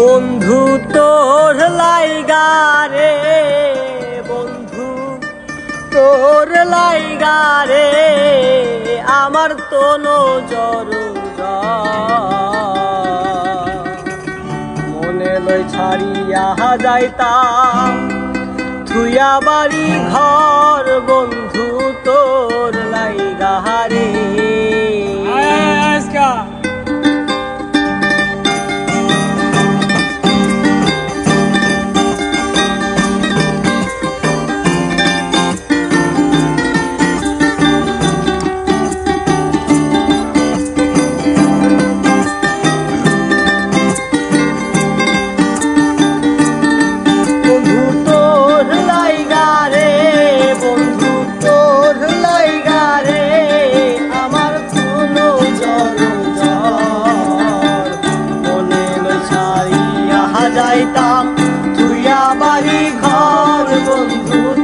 বন্ধু তোর লাইগারে বন্ধু তোর লাইগারে আমার তো নজর মনে লই ছাড়িয়া যাইতাম থুয়া বাড়ি ঘর, বন্ধু তোর লাইগারে ভাঙিয়া বাড়ি ঘর বন্ধু।